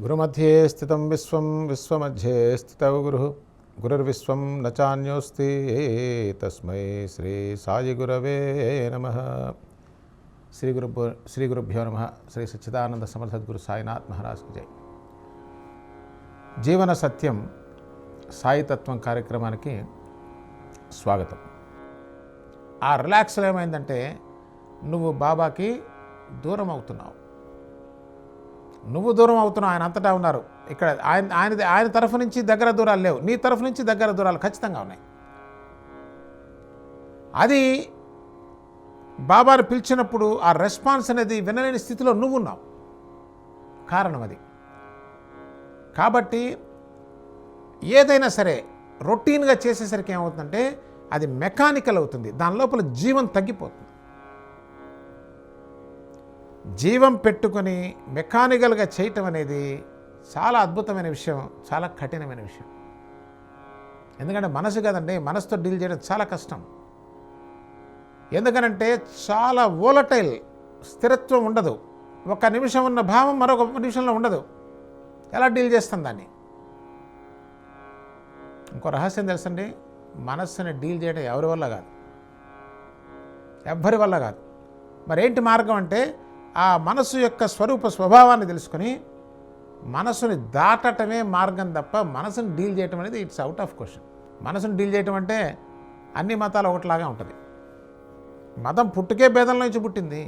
గురుమధ్యే స్థితం విశ్వం విశ్వమధ్యే స్థితౌ గురు. గురుర్విశ్వం నచాన్యోస్తి తస్మై శ్రీ సాయి గురవే నమ. శ్రీ గురు శ్రీ గురుభ్యో నమ. శ్రీ సచ్చిదానంద సమర్థద్గురు సాయినాథ్ మహారాజ్ జై. జీవన సత్యం సాయితత్వం కార్యక్రమానికి స్వాగతం. ఆ రిలాక్స్లో ఏమైందంటే నువ్వు బాబాకి దూరం అవుతున్నావు నువ్వు దూరం అవుతున్నావు ఆయన అంతటా ఉన్నారు. ఇక్కడ ఆయన ఆయన ఆయన తరఫు నుంచి దగ్గర దూరాలు లేవు. నీ తరఫు నుంచి దగ్గర దూరాలు ఖచ్చితంగా ఉన్నాయి. అది బాబాను పిలిచినప్పుడు ఆ రెస్పాన్స్ అనేది వినలేని స్థితిలో నువ్వు ఉన్నావు. కారణం అది. కాబట్టి ఏదైనా సరే రొటీన్గా చేసేసరికి ఏమవుతుందంటే అది మెకానికల్ అవుతుంది. దాని లోపల జీవం తగ్గిపోతుంది. జీవం పెట్టుకొని మెకానికల్గా చేయటం అనేది చాలా అద్భుతమైన విషయం చాలా కఠినమైన విషయం. ఎందుకంటే మనసు కదండి మనసుతో డీల్ చేయడం చాలా కష్టం. ఎందుకనంటే చాలా ఓలటైల్ స్థిరత్వం ఉండదు. ఒక నిమిషం ఉన్న భావం మరొక నిమిషంలో ఉండదు. ఎలా డీల్ చేస్తాం దాన్ని? ఇంకో రహస్యం తెలుసండి మనస్సుని డీల్ చేయడం ఎవరి వల్ల కాదు? ఎవ్వరి వల్ల కాదు. మరేంటి మార్గం అంటే ఆ మనసు యొక్క స్వరూప స్వభావాన్ని తెలుసుకొని మనసుని దాటటమే మార్గం తప్ప మనసుని డీల్ చేయటం అనేది ఇట్స్ అవుట్ ఆఫ్ క్వశ్చన్. మనసుని డీల్ చేయటం అంటే అన్ని మతాలు ఒకటిలాగా ఉంటుంది. మతం పుట్టుకే భేదంలో నుంచి పుట్టింది.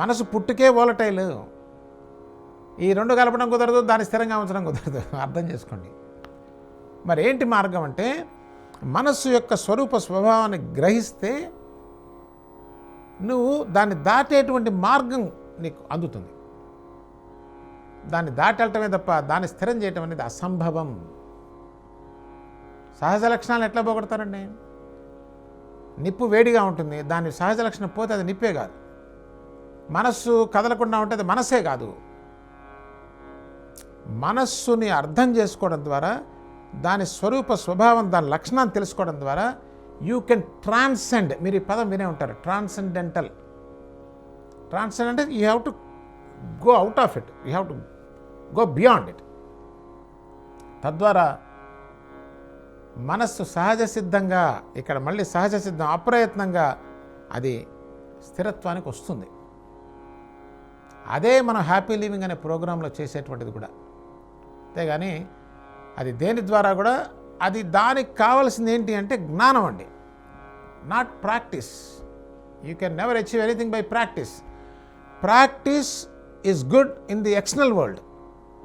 మనసు పుట్టుకే ఓలటైల్ ఈ రెండు కలపడం కుదరదు దాన్ని స్థిరంగా ఉంచడం కుదరదు. అర్థం చేసుకోండి. మరి ఏంటి మార్గం అంటే మనస్సు యొక్క స్వరూప స్వభావాన్ని గ్రహిస్తే నువ్వు దాన్ని దాటేటువంటి మార్గం నీకు అందుతుంది. దాన్ని దాటి తప్ప దాన్ని స్థిరం చేయటం అనేది అసంభవం. సహజ లక్షణాలు ఎట్లా పోగొడతారండి? నిప్పు వేడిగా ఉంటుంది దాని సహజ లక్షణం పోతే అది నిప్పే కాదు. మనస్సు కదలకుండా ఉంటే అది మనసే కాదు. మనస్సుని అర్థం చేసుకోవడం ద్వారా దాని స్వరూప స్వభావం దాని లక్షణాన్ని తెలుసుకోవడం ద్వారా యూ కెన్ ట్రాన్సెండ్ మీరు ఈ పదం వినే ఉంటారు. ట్రాన్సెండెంటల్ ట్రాన్సెండ్ అంటే you have to go out of it you have to go beyond it తద్వారా మనస్సు సహజ సిద్ధంగా ఇక్కడ మళ్ళీ సహజ సిద్ధం అప్రయత్నంగా అది స్థిరత్వానికి వస్తుంది. అదే మనం హ్యాపీ లివింగ్ అనే ప్రోగ్రాంలో చేసేటువంటిది కూడా. అంతేగాని అది దేని ద్వారా కూడా అది దానికి కావాల్సింది ఏంటి అంటే జ్ఞానం అండి not practice you can never achieve anything by practice practice is good in the external world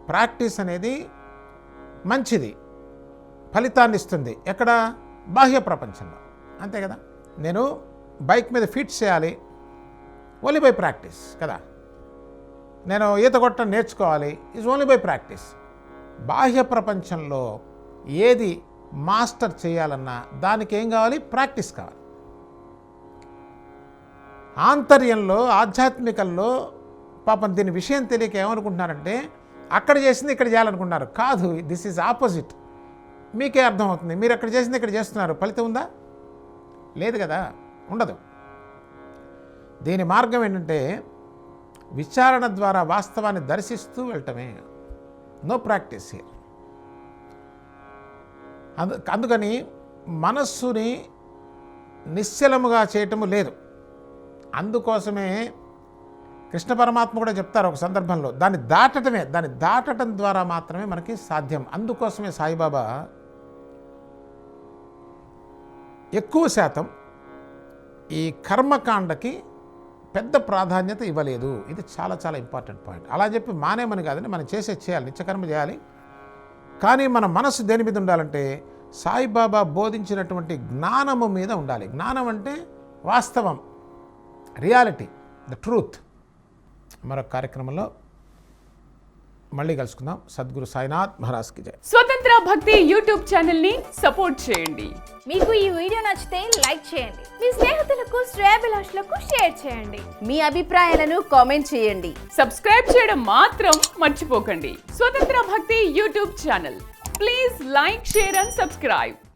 practice అనేది మంచిది ఫలితాన్ని ఇస్తుంది. ఎక్కడ? బాహ్య ప్రపంచంలో. అంతే కదా? నేను బైక్ మీద ఫిట్ చేయాలి ఓన్లీ బై ప్రాక్టీస్ కదా? నేను ఈత కొట్టడం నేర్చుకోవాలి ఈజ్ ఓన్లీ బై ప్రాక్టీస్. బాహ్య ప్రపంచంలో ఏది మాస్టర్ చేయాలన్నా దానికి ఏం కావాలి? ప్రాక్టీస్ కావాలి. ఆంతర్యంలో ఆధ్యాత్మికల్లో పాపం దీని విషయం తెలియక ఏమనుకుంటున్నారంటే అక్కడ చేసింది ఇక్కడ చేయాలనుకుంటున్నారు. కాదు దిస్ ఈజ్ ఆపోజిట్ మీకే అర్థమవుతుంది. మీరు అక్కడ చేసింది ఇక్కడ చేస్తున్నారు. ఫలితం ఉందా? లేదు కదా? ఉండదు. దీని మార్గం ఏంటంటే విచారణ ద్వారా వాస్తవాన్ని దర్శిస్తూ వెళ్ళటమే. నో ప్రాక్టీస్ హియర్ అందు అందుకని మనస్సుని నిశ్చలముగా చేయటము లేదు. అందుకోసమే కృష్ణ పరమాత్మ కూడా చెప్తారు ఒక సందర్భంలో దాన్ని దాటటమే దాన్ని దాటటం ద్వారా మాత్రమే మనకి సాధ్యం. అందుకోసమే సాయిబాబా ఎక్కువ శాతం ఈ కర్మకాండకి పెద్ద ప్రాధాన్యత ఇవ్వలేదు. ఇది చాలా చాలా ఇంపార్టెంట్ పాయింట్. అలా చెప్పి మానేమని కాదండి మనం చేసే చేయాలి నిత్యకర్మ చేయాలి. కానీ మన మనసు దేని మీద ఉండాలంటే సాయిబాబా బోధించినటువంటి జ్ఞానము మీద ఉండాలి. జ్ఞానం అంటే వాస్తవం రియాలిటీ ద ట్రూత్. మరొక కార్యక్రమంలో మళ్ళీ కలుసుకుందాం. సద్గురు సాయినాథ్ మహారాజ్కి జై. స్వతంత్ర భక్తి యూట్యూబ్ ఛానల్ని సపోర్ట్ చేయండి. మీకు ఈ వీడియో నచ్చితే లైక్ చేయండి. మీ స్నేహితులకు శ్రేయభిలాషులకు షేర్ చేయండి. మీ అభిప్రాయాలను కామెంట్ చేయండి. సబ్స్క్రైబ్ చేయడం మాత్రం మర్చిపోకండి. Swatantra Bhakti YouTube channel. Please like share and subscribe.